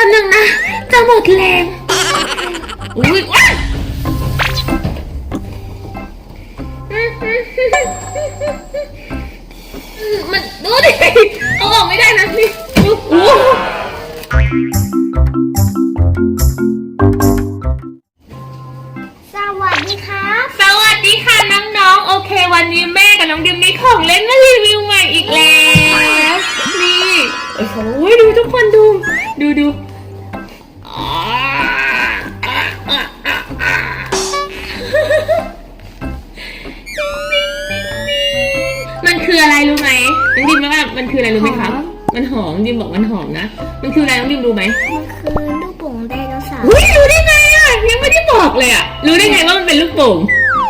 ป๊บนึงนะ จะหมดแรงอุ้ยมันดูดิเอาออกไม่ได้นะนี่ดูโอ้สวัสดีครับ สวัสดีค่ะน้องๆ โอเค วันนี้แม่กับน้องดิมมีของเล่นมารีวิวใหม่อีกแล้ว นี่โอ้โหดูทุกคนดู ดูดู คืออะไรรู้ไหมน้องดิมว่ามันคืออะไรรู้ไหมครับมันหอมดิมบอกมันหอมนะ มันคืออะไรน้องดิมรู้ไหมมันคือลูกโป่งไดโนเสาร์อุ้ยรู้ได้ไงอะยังไม่ได้บอกเลยอะรู้ได้ไงว่ามันเป็นลูกโป่ง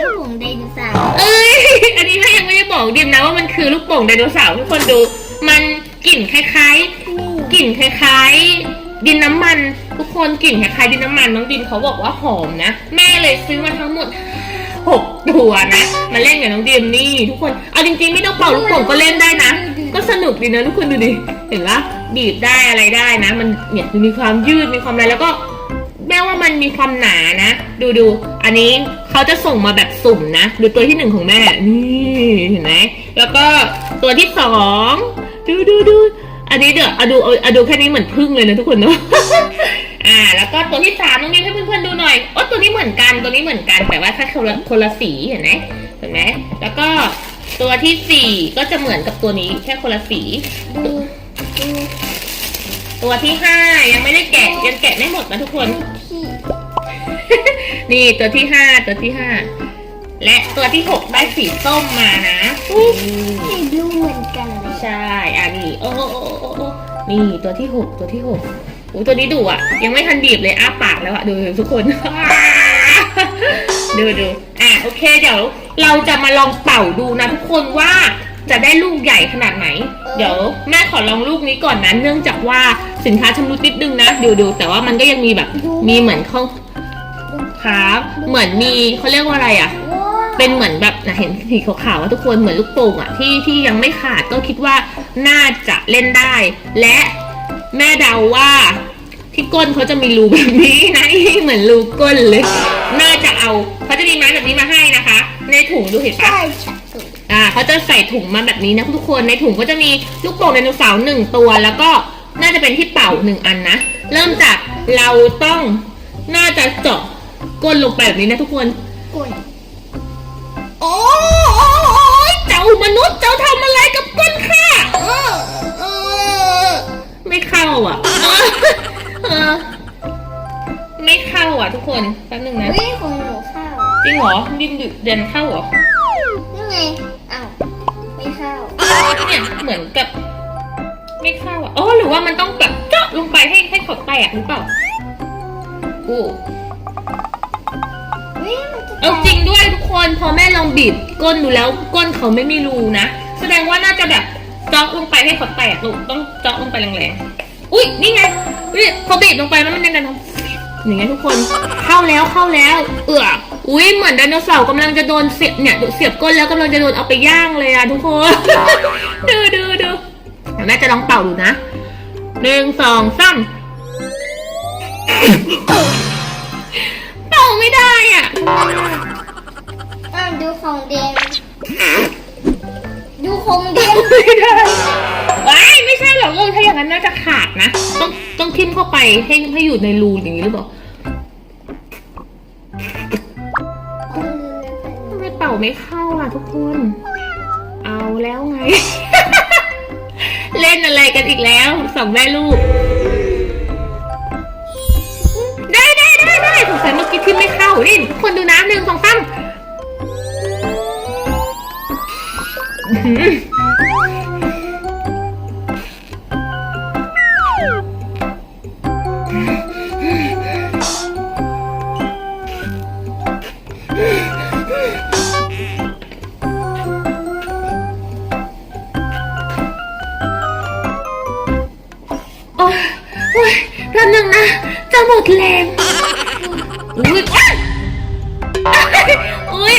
ลูกโป่งไดโนเสาร์เอ้ย อันนี้แม่ยังไม่ได้บอกดิมนะว่ามันคือลูกโป่งไดโนเสาร์ทุกคนดู มันกลิ่นคล้ายๆกลิ่นคล้ายๆ ดินน้ำมัน ทุกคนกลิ่นคล้ายๆดินน้ำมันน้องดิมเขาบอกว่าหอมนะ แม่เลยซื้อมาทั้งหมด หกตัวนะ มาเล่นกับน้องเดมนี่ทุกคน เอาจริงๆไม่ต้องเป่าลูกโป่งก็เล่นได้นะ ก็สนุกดีนะทุกคนดูดิ เห็นปะบีบได้อะไรได้นะ มันเนี่ยมีความยืดมีความอะไรแล้วก็แม่ว่ามันมีความหนานะ ดูดู อันนี้เขาจะส่งมาแบบสุ่มนะ ดูตัวที่หนึ่งของแม่ นี่เห็นไหม แล้วก็ตัวที่สอง ดูดูดู อันนี้เดี๋ยวอาดูอาเอาดูแค่นี้เหมือนพึ่งเลยนะทุกคนเนาะ อ่า แล้วก็ตัวที่สามน้องนิวให้เพื่อนๆดูหน่อยโอ้ตัวนี้เหมือนกัน ตัวนี้เหมือนกัน แต่ว่าแค่คนละคนละสีเห็นไหมเห็นไหมแล้วก็ตัวที่สี่ก็จะเหมือนกับตัวนี้แค่คนละสีดูดูตัวที่ห้ายังไม่ได้แกะยังแกะไม่หมดนะทุกคนพี่นี่ตัวที่ห้าตัวที่ห้าและตัวที่หกได้สีส้มมานะให้ดูเหมือนกันเลยใช่ อะนี่โอ้โอ้โอ้โอ้โอ้นี่ตัวที่หกตัวที่หก โอ้ตัวนี้ดุอะ ยังไม่ทันบีบเลยอ้าปากแล้วอะดูทุกคน ดูดูอะโอเคเดี๋ยว เราจะมาลองเป่าดูนะทุกคนว่าจะได้ลูกใหญ่ขนาดไหน เดี๋ยวแม่ขอลองลูกนี้ก่อนนะ เนื่องจากว่าสินค้าชำรุดนิดนึงนะดูดูแต่ว่ามันก็ยังมีแบบ มีเหมือนเขาครับ เหมือนมีเขาเรียกว่าอะไรอะ เป็นเหมือนแบบนะเห็นสีขาวๆว่าทุกคนเหมือนลูกโป่งอะที่ที่ยังไม่ขาดก็คิดว่าน่าจะเล่นได้ และ แม่เดาว่า ที่ก้นเขาจะมีรูแบบนี้นะเหมือนรูก้นเลย น่าจะเอาเขาจะมีไม้แบบนี้มาให้นะคะ ในถุงดูเห็นปะใช่ค่ะอ่าเขาจะใส่ถุงมาแบบนี้นะทุกคนในถุงก็จะมีลูกโป่งไดโนเสาร์หนึ่งตัว แล้วก็น่าจะเป็นที่เป่าหนึ่งอันนะเริ่มจากเราต้องน่าจะเจาะก้นลงไปแบบนี้นะทุกคนกดโอ้ยเจ้ามนุษย์เจ้าทำอะไรกับก้น ดินดึกเดินเข้าเหรอนี่ไงอ้าวไม่เข้าเนี่ยเหมือนกับ ไม่เข้าอะอ๋อหรือว่ามันต้องแบบเจาะลงไปให้ให้เขาแตกหรือเปล่าอู้วิ่งมันจะเอาจริงด้วยทุกคนพอแม่ลองบีบก้นดูแล้วก้นเขาไม่มีรูนะ แสดงว่าน่าจะแบบเจาะลงไปให้เขาแตกลูกต้องเจาะลงไปแรงๆอุ้ยนี่ไงอุ้ยพอบีบลงไปแล้วมันยังไงทำอย่างเงี้ยทุกคนเข้าแล้วเข้าแล้ว เอือ อุ้ยเหมือนไดโนเสาร์กำลังจะโดนเสียบเนี่ยเสียบก้นแล้วกำลังจะโดนเอาไปย่างเลยอะทุกคน ดูดูดูเดี๋ยวแม่จะลองเป่าดูนะหนึ่งสองสามเป่าไม่ได้อะอ้าวดูของเดมดูของเดมไม่ได้ว้ายไม่ใช่หรอกลูกถ้าอย่างนั้นน่าจะขาดนะ ต้องต้องทิ่มเข้าไปให้ให้อยู่ในรูอย่างนี้หรือเปล่า ไม่เข้าอะทุกคน เอาแล้วไง เล่นอะไรกันอีกแล้วสองแม่ลูก ได้ได้ได้ได้สงสัยเมื่อกี้ที่ไม่เข้านี่คนดูน้ำหนึ่งสองสาม จะหมดแรงอุ้ยอุ้ย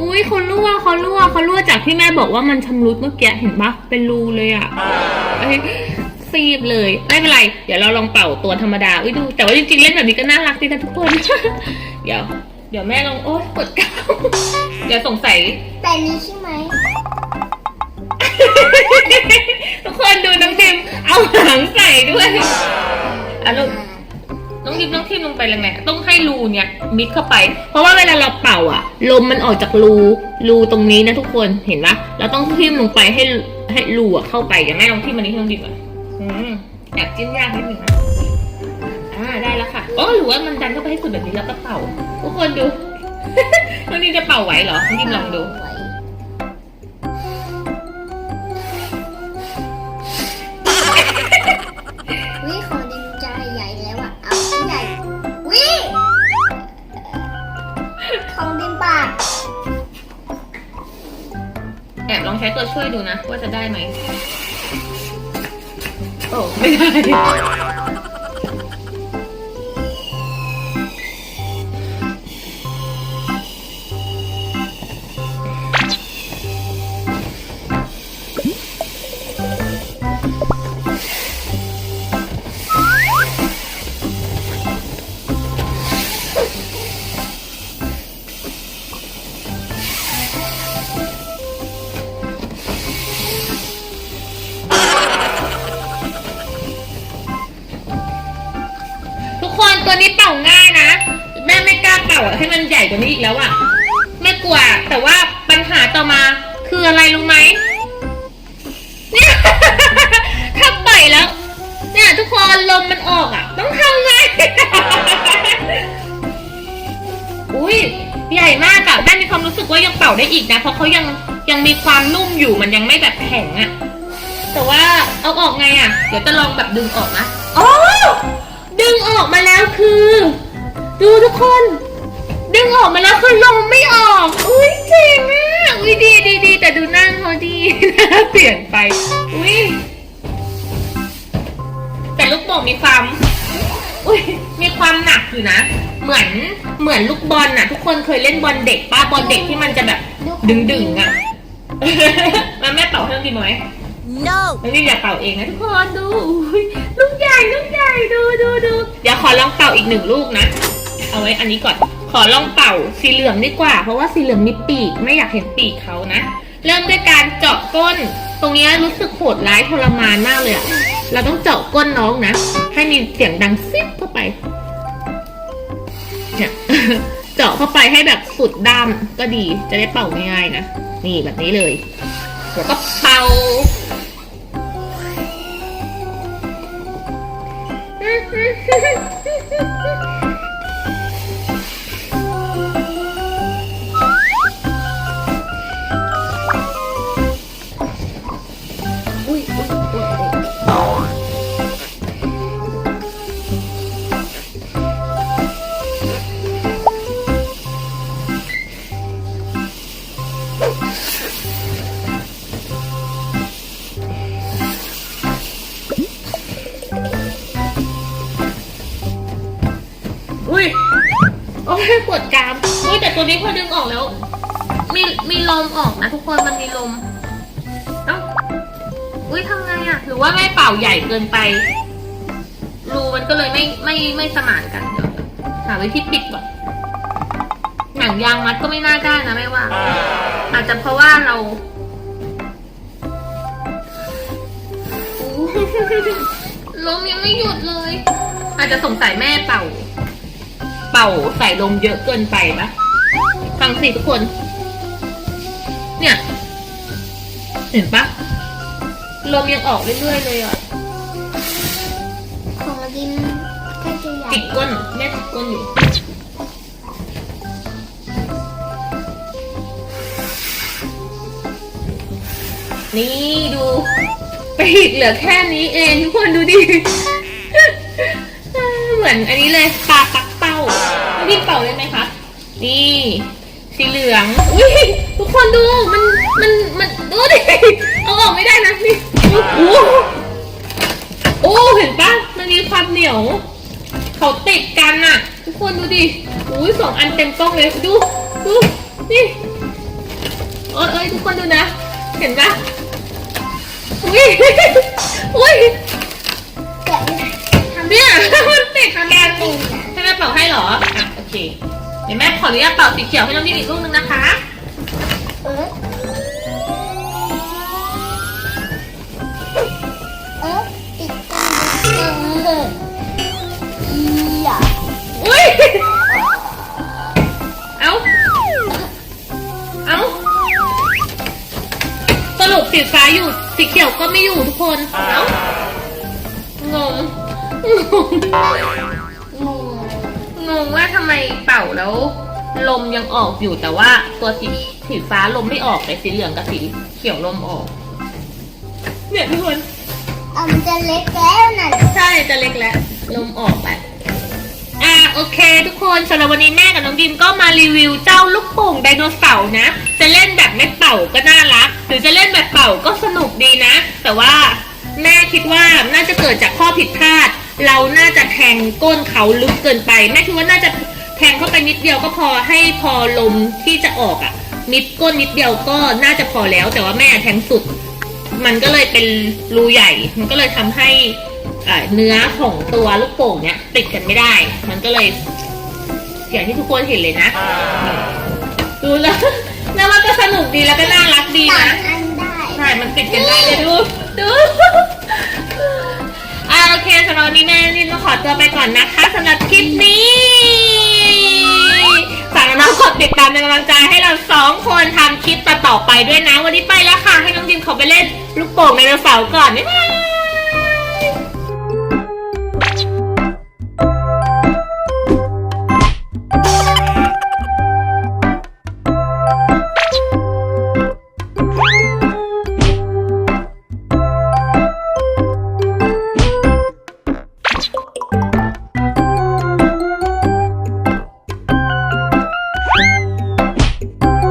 อุ้ยเขารั่วเขารั่วเขารั่วจากที่แม่บอกว่ามันชำรุดเมื่อกี้เห็นปะเป็นรูเลยอะเอ้ยฟีบเลยไม่เป็นไร เดี๋ยวเราลองเป่าตัวธรรมดาอุ้ยดู แต่ว่าจริงๆเล่นแบบนี้ก็น่ารักดีนะทุกคน เดี๋ยว เดี๋ยวแม่ลองโอ๊ยปวดกล้ามเดี๋ยวสงสัยแต่นี้ใช่ไหมทุกคนดูน้องดิมเอาหางใส่ด้วยอะลูก น้องดิมต้องทิมลงไปแรงๆต้องให้รูเนี่ยมิดเข้าไป เพราะว่าเวลาเราเป่าอะลมมันออกจากรูรูตรงนี้นะทุกคนเห็นปะเราต้องทิมลงไปให้ให้รูอะเข้าไปอย่างแม่ลองทิ่มอันนี้ให้น้องดิมอะอืมแอบจิ้มยากนิดหนึ่งนะอ่าได้แล้วค่ะอ๋อหรือว่ามันดันเข้าไปให้สุดแบบนี้แล้วก็เป่า ทุกคนดูน้องดิมจะเป่าไหวเหรอน้องดิมลองดู ใช้ตัวช่วยดูนะ ว่าจะได้ไหมโอ้ไม่ได้ กว่านี้อีกแล้วอะแม่กลัว แต่ว่าปัญหาต่อมาคืออะไรรู้ไหมเนี่ยถ้าปล่อยแล้ว เนี่ยทุกคนลมมันออกอะต้องทำไงอุ้ยใหญ่มากอะแม่มีความรู้สึกว่ายังเป่าได้อีกนะ เพราะเขายังยังมีความนุ่มอยู่มันยังไม่แบบแข็งอะแต่ว่าเอาออกไงอะเดี๋ยวจะลองแบบดึงออกนะอ๋อดึงออกมาแล้วคือ ดูทุกคน ดึงออกมาแล้วคือลมไม่ออก อุ้ยเจ๋งอะอุ้ยดีดีดีแต่ดูหน้าเขาดีหน้าเปลี่ยนไป อุ้ยแต่ลูกโป่งมีความ อุ้ยมีความหนักอยู่นะ เหมือนเหมือนลูกบอลน่ะ ทุกคนเคยเล่นบอลเด็กป้าบอลเด็กที่มันจะแบบดึงดึงๆอะมาแม่เป่าให้น้องดีไหม No! น้องดิมอย่าเป่าเองนะทุกคนดูอุ๊ยลูกใหญ่ลูกใหญ่ดูดูดูเดี๋ยวขอลองเป่าอีกหนึ่งลูกนะ เอาไว้อันนี้ก่อน ขอลองเป่าสีเหลืองดีกว่า เพราะว่าสีเหลืองมีปีกไม่อยากเห็นปีกเขานะ เริ่มด้วยการเจาะก้น ตรงนี้รู้สึกโหดร้ายทรมานมากเลยอะเราต้องเจาะก้นน้องนะ ให้มีเสียงดังซิบเข้าไปเนี่ยเจาะเข้าไปให้แบบสุดด้ามก็ดีจะได้เป่าง่ายๆนะ นี่แบบนี้เลยแล้วก็เป่าอ ยปวดกรามอุ้ยแต่ตัวนี้พอดึงออกแล้ว มีมีลมออกนะทุกคนมันมีลมเอ้าอุ้ยทำไงอะหรือว่าแม่เป่าใหญ่เกินไป รูมันก็เลยไม่ไม่ไม่สมานกันเดี๋ยวหาวิธีปิดก่อนหนังยางมัดก็ไม่น่าได้นะแม่ว่า อาจจะเพราะว่าเราลมยังไม่หยุดเลย อาจจะสงสัยแม่เป่า ป่าใส่ลมเยอะเกินไปปะฟังสิทุกคน เนี่ย เห็นปะลมยังออกเรื่อยๆเลยอะของดินก็จะใหญ่จิกก้นแม่จิกก้นอยู่นี่ดูปีกเหลือแค่นี้เองทุกคนดูดิ เหมือนอันนี้เลยปลาปักเป้าพี่เป่าได้ไหมคะ นี่ สีเหลือง อุ้ยทุกคนดู มัน มัน มันดูดิ เอาออกไม่ได้นะนี่โอ้โหโอ้เห็นปะมันมีความเหนียว เขาติดกันน่ะทุกคนดูดิอุ้ยสองอันเต็มกล้องเลย ดู ดู นี่เอ้ยเอ้ยทุกคนดูนะ เห็นปะอุ้ย อุ้ยทำเนี่ยมันติดกันเป็นอะให้แม่เป่าให้เหรอ อะโอเค เดี๋ยวแม่ขออนุญาตเป่าสีเขียวให้น้องดิมอีกลูกนึงนะคะ เออเออติดกันเอออีอะอุ้ย เอ้า เอ้า สรุปสีฟ้าอยู่ สีเขียวก็ไม่อยู่ทุกคน เอ้างงงงงง งงว่าทำไมเป่าแล้ว ลมยังออกอยู่แต่ว่าตัวสีสีฟ้าลมไม่ออกแต่สีเหลืองกับสีเขียวลมออก เนี่ยทุกคนอะมันจะเล็กแล้วนะใช่จะเล็กแล้วลมออกไปอ่าโอเค ทุกคนสำหรับวันนี้แม่กับน้องดิมก็มารีวิวเจ้าลูกโป่งไดโนเสาร์นะ จะเล่นแบบไม่เป่าก็น่ารัก หรือจะเล่นแบบเป่าก็สนุกดีนะ แต่ว่าแม่คิดว่าน่าจะเกิดจากข้อผิดพลาด เราน่าจะแทงก้นเขาลึกเกินไปแม่คิดว่าน่าจะแทงเข้าไปนิดเดียวก็พอให้พอลมที่จะออกอะ่ะมิดก้นนิดเดียวก็น่าจะพอแล้ว แต่ว่าแม่แทงสุด มันก็เลยเป็นรูใหญ่ มันก็เลยทำให้อ่าเนื้อของตัวลูกโป่งเนี้ยติดกันไม่ได้ มันก็เลยอย่างที่ทุกคนเห็นเลยนะดูแล้วแล้วมันก็สนุกดีแล้วก็น่ารักดีนะใช่มันติดกันได้เลยดูดู โอเคสำหรับวันนี้แม่ลินต้องขอตัวไปก่อนนะคะสำหรับคลิปนี้ฝากน้องๆกดติดตามเป็นกำลังใจให้เราสองคนทำคลิปต่อๆไปด้วยนะ วันนี้ไปแล้วค่ะ ให้น้องดิมเขาไปเล่นลูกโป่งในกระเป๋าก่อนบ๊ายบาย